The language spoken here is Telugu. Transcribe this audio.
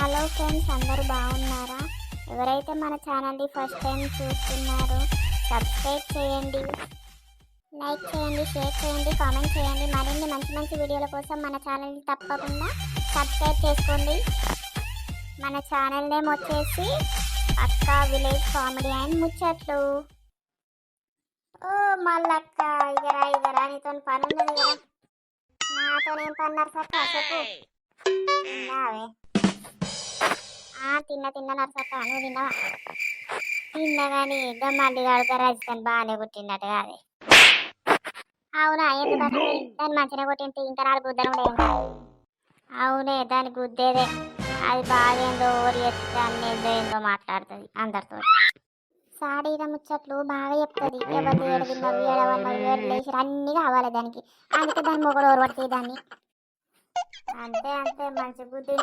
హలో ఫ్రెండ్స్ అందరూ బాగున్నారా? ఎవరైతే మన ఛానల్ని ఫస్ట్ టైం చూస్తున్నారో సబ్స్క్రైబ్ చేయండి లైక్ చేయండి షేర్ చేయండి కామెంట్ చేయండి. మరిన్ని మంచి మంచి వీడియోల కోసం మన ఛానల్ని తప్పకుండా సబ్స్క్రైబ్ చేసుకోండి. మన ఛానల్ నేమ్ వచ్చేసి అక్క విలేజ్ కామెడీ అండ్ ముచ్చట్లు. ఓ మల్లక్క ఇగరా ఇగరా నీతో పని ఉన్నది కదా. నాతో ఏం పన్నారు సార్ చెప్పు. ఆ తిన్న తిన్న నరసక్క నువ్వు తిన్నావా? తిన్నా కానీ గమ్మండి కడుక రజితని బాగానే కొట్టిందట కాదే అవునా? ఎందుకంటే దాన్ని మంచిగా కొట్టింటే. ఇంకా నాలుగు గుద్దలు అవునే దాని గుద్దేదే. అది బాగేందో ఏందో ఓరి దాన్ని ఏందో ఏందో మాట్లాడుతుంది అందరితో సాడీల ముచ్చట్లు బాగా చెప్తుంది. ఎవరు ఏడు ఏడవన్నారు ఏడు అన్నీ కావాలి దానికి. అందుకే దాని మొగడు ఓరబడితే దాన్ని. అంతే అంతే మంచి బుద్ధి